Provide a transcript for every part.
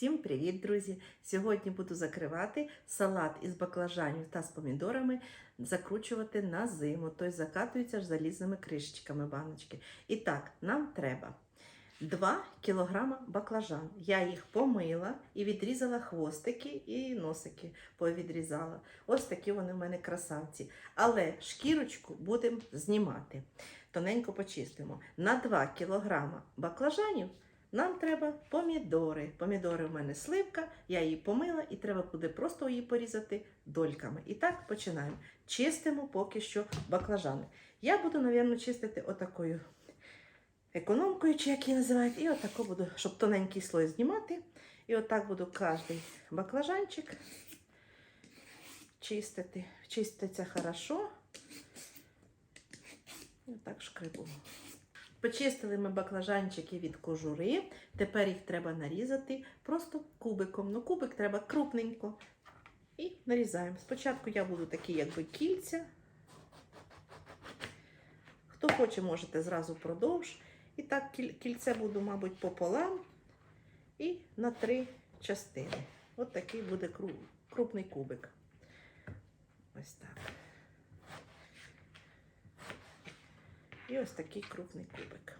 Всім привіт, друзі! Сьогодні буду закривати салат із баклажанів та з помідорами, закручувати на зиму, тобто закатуються ж залізними кришечками баночки. І так, нам треба 2 кг баклажан. Я їх помила і відрізала хвостики і носики повідрізала. Ось такі вони в мене красавці. Але шкірочку будемо знімати. Тоненько почистимо. На 2 кг баклажанів нам треба помідори. Помідори в мене сливка, я її помила і треба буде просто її порізати дольками. І так починаємо. Чистимо поки що баклажани. Я буду, мабуть, чистити отакою економкою, чи як її називають, і отако буду, щоб тоненький слой знімати. І отак буду кожний баклажанчик чистити. Чиститься хорошо. І отак шкребу. Почистили ми баклажанчики від кожури. Тепер їх треба нарізати просто кубиком. Ну, кубик треба крупненько. І нарізаємо. Спочатку я буду такі, якби кільця. Хто хоче, можете зразу продовж. І так кільце буду, мабуть, пополам і на три частини. От такий буде крупний кубик. Ось так. І ось такий крупний кубик.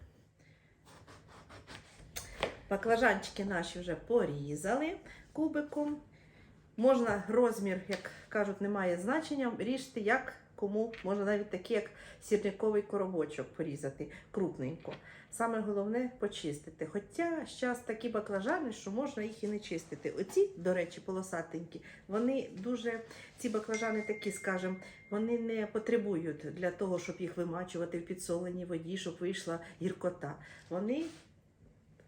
Баклажанчики наші вже порізали кубиком. Можна розмір, як кажуть, немає значення. Ріжте як кому, можна навіть такий, як сірниковий коробочок порізати крупненько. Саме головне почистити. Хоча зараз такі баклажани, що можна їх і не чистити. Оці, до речі, полосатенькі, вони дуже, ці баклажани такі, скажімо, вони не потребують для того, щоб їх вимачувати в підсоленій воді, щоб вийшла гіркота. Вони,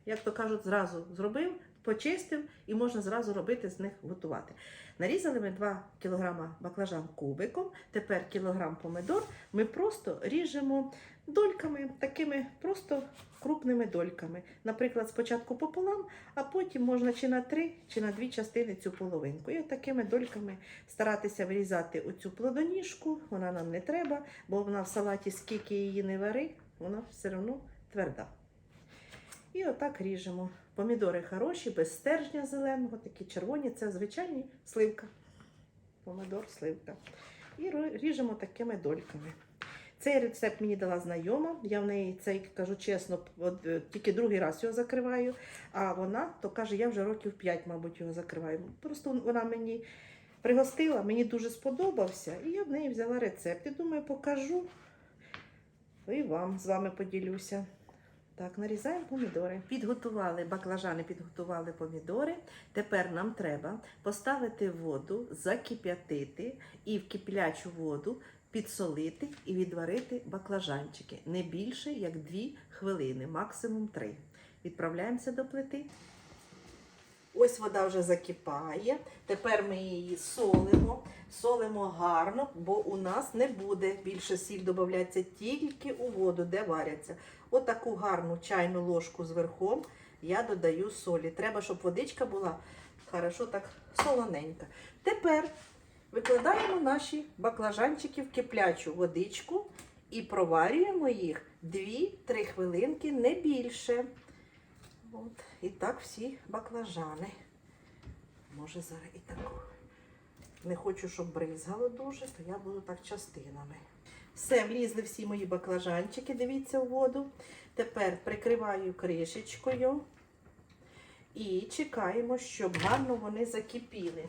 як то кажуть, зразу зробив, почистив і можна зразу робити з них готувати. Нарізали ми 2 кг баклажан кубиком, тепер кілограм помидор ми просто ріжемо дольками, такими просто крупними дольками. Наприклад, спочатку пополам, а потім можна чи на три, чи на дві частини цю половинку. І такими дольками старатися вирізати оцю плодоніжку, вона нам не треба, бо вона в салаті, скільки її не вари, вона все одно тверда. І отак ріжемо. Помідори хороші, без стержня зеленого, такі червоні, це звичайні сливка. Помидор, сливка. І ріжемо такими дольками. Цей рецепт мені дала знайома. Я в неї цей кажу чесно, е, тільки другий раз його закриваю. А вона то каже, я вже років 5, мабуть, його закриваю. Просто вона мені пригостила, мені дуже сподобався, і я в неї взяла рецепт. І думаю, покажу і вам з вами поділюся. Так, нарізаємо помідори. Підготували баклажани, підготували помідори. Тепер нам треба поставити воду, закип'ятити і в киплячу воду підсолити і відварити баклажанчики. Не більше як 2 хвилини, максимум 3. Відправляємося до плити. Ось вода вже закипає. Тепер ми її солимо. Солимо гарно, бо у нас не буде більше сіль додаватися тільки у воду, де варяться. Отаку гарну чайну ложку з верхом я додаю солі. Треба, щоб водичка була хорошо так солоненька. Тепер викладаємо наші баклажанчики в киплячу водичку і проварюємо їх 2-3 хвилинки, не більше. От. І так всі баклажани. Може зараз і таку. Не хочу, щоб бризгало дуже, то я буду так частинами. Все, влізли всі мої баклажанчики, дивіться в воду. Тепер прикриваю кришечкою і чекаємо, щоб гарно вони закипіли.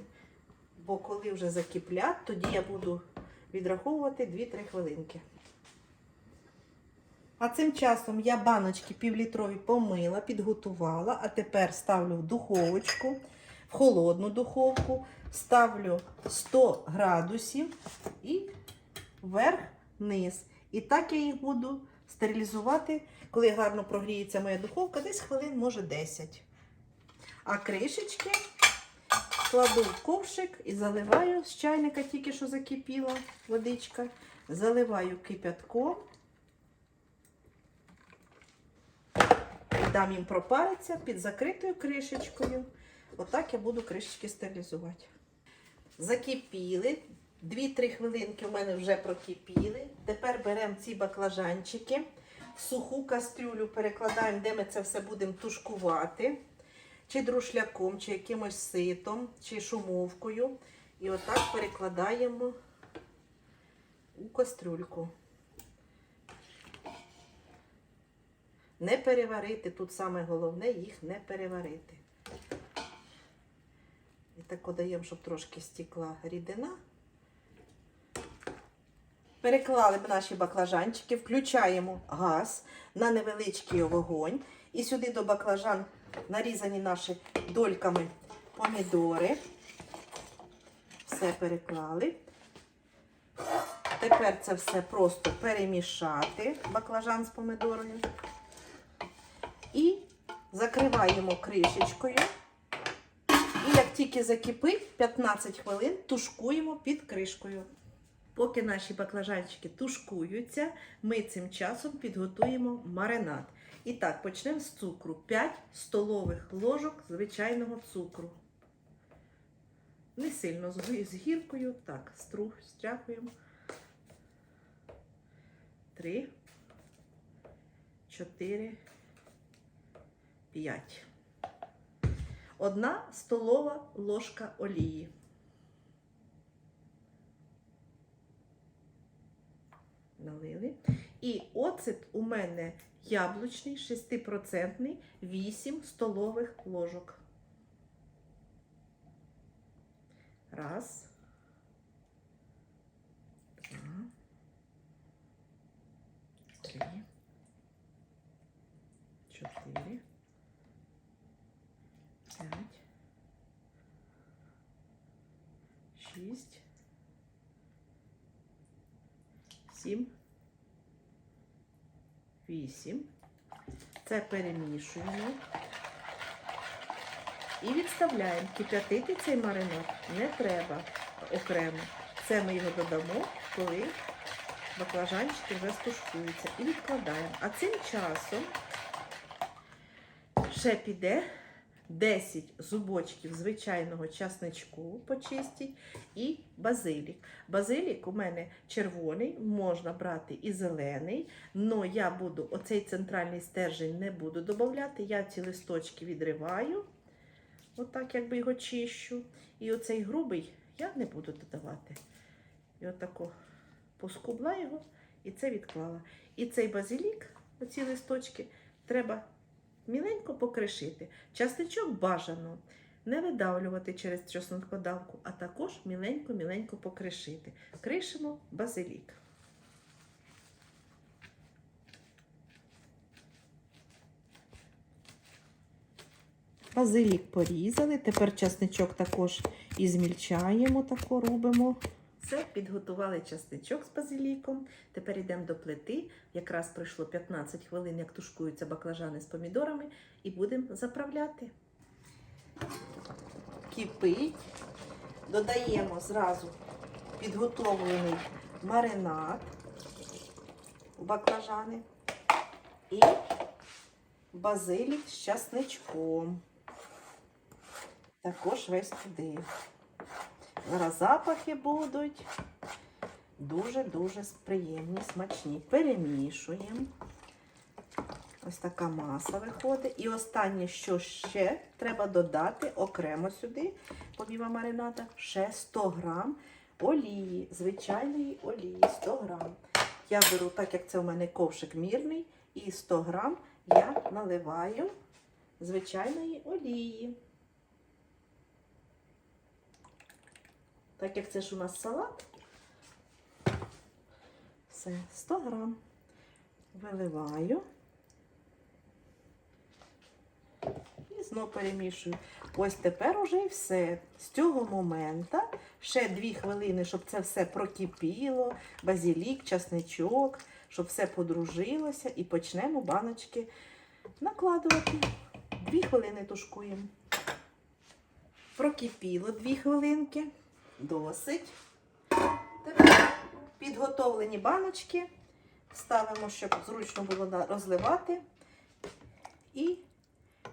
Бо коли вже закиплять, тоді я буду відраховувати 2-3 хвилинки. А цим часом я баночки півлітрові помила, підготувала, а тепер ставлю в духовочку, в холодну духовку, ставлю 100 градусів і вверх-вниз. І так я їх буду стерилізувати, коли гарно прогріється моя духовка, десь хвилин, може 10. А кришечки кладу в ковшик і заливаю з чайника, тільки що закипіла водичка. Заливаю кипятком. Дам їм пропаритися під закритою кришечкою. Отак я буду кришечки стерилізувати. Закипіли. 2-3 хвилинки в мене вже прокипіли. Тепер беремо ці баклажанчики, в суху кастрюлю перекладаємо, де ми це все будемо тушкувати. чи друшляком, чи якимось ситом, чи шумовкою. І отак перекладаємо у кастрюльку. Не переварити. Тут саме головне їх не переварити. І так даємо, щоб трошки стікла рідина. Переклали б наші баклажанчики, включаємо газ на невеличкий вогонь. І сюди до баклажан нарізані наші дольками помідори. Все переклали. Тепер це все просто перемішати баклажан з помідорою. І закриваємо кришечкою. І як тільки закипить, 15 хвилин тушкуємо під кришкою. Поки наші баклажанчики тушкуються, ми цим часом підготуємо маринад. І так, почнемо з цукру. 5 столових ложок звичайного цукру. Не сильно з гіркою. Так, струх стряхуємо. 3, 4, 5. Одна столова ложка олії. Налили. І оцет у мене яблучний, 6%, 8 столових ложок. Раз. 7, 8. Це перемішуємо. І відставляємо. Кип'ятити цей маринад не треба окремо. Це ми його додамо, коли баклажанчики вже стушкуються. І відкладаємо. А цим часом ще піде 10 зубочків звичайного часничку почистіть і базилік. Базилік у мене червоний, можна брати і зелений, але я буду оцей центральний стержень не буду додавати. Я ці листочки відриваю, отак якби його чищу. І оцей грубий я не буду додавати. І отако поскубла його і це відклала. І цей базилік, оці листочки, треба міленько покришити. Частичок бажано не видавлювати через чеснокодавку, а також міленько-міленько покришити. Кришимо базилік. Базилік порізали. Тепер часничок також і змільчаємо, тако робимо. Все, підготували часничок з базиліком. Тепер йдемо до плити. Якраз пройшло 15 хвилин, як тушкуються баклажани з помідорами, і будемо заправляти. Кипить. Додаємо зразу підготовлений маринад у баклажани і базилік з часничком. Також весь туди. Зараз запахи будуть дуже-дуже приємні, смачні. Перемішуємо. Ось така маса виходить. І останнє, що ще треба додати окремо сюди, помімо маринада, ще 100 грам олії, звичайної олії 100 грам. Я беру, так як це у мене ковшик мірний, і 100 грам я наливаю звичайної олії. Так як це ж у нас салат, все, 100 грам виливаю і знову перемішую. Ось тепер уже і все. З цього моменту ще 2 хвилини, щоб це все прокипіло, базилік, часничок, щоб все подружилося і почнемо баночки накладувати. 2 хвилини тушкуємо. Прокипіло 2 хвилинки. Досить. Тепер підготовлені баночки ставимо, щоб зручно було розливати. І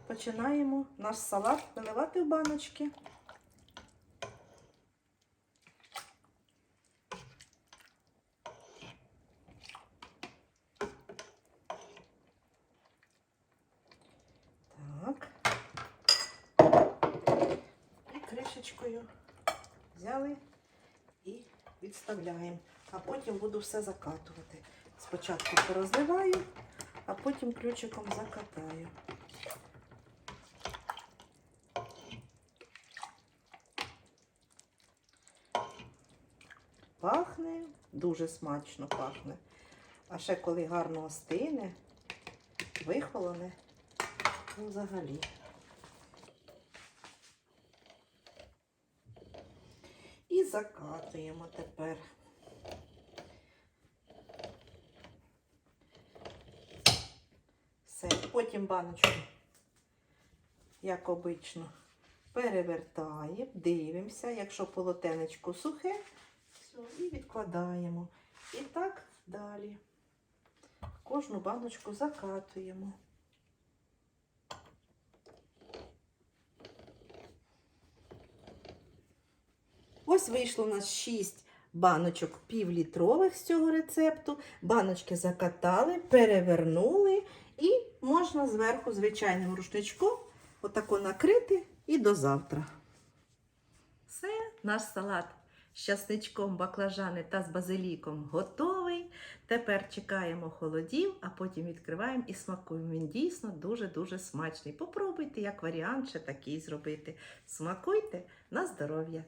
починаємо наш салат виливати в баночки. Так. чашечкою. Взяли і відставляємо. А потім буду все закатувати. Спочатку порозливаю, а потім ключиком закатаю. Пахне, дуже смачно пахне. А ще коли гарно остине, вихолоне, ну взагалі. І закатуємо тепер. Все, потім баночку, як обично, перевертаємо, дивимося, якщо полотенечко сухе, все, і відкладаємо. І так далі. Кожну баночку закатуємо. Ось вийшло у нас 6 баночок півлітрових з цього рецепту. Баночки закатали, перевернули і можна зверху звичайним рушничком отако накрити і до завтра. Все, наш салат з часничком, баклажани та з базиліком готовий. Тепер чекаємо холодів, а потім відкриваємо і смакуємо. Він дійсно дуже-дуже смачний. Попробуйте, як варіант ще такий зробити. Смакуйте на здоров'я!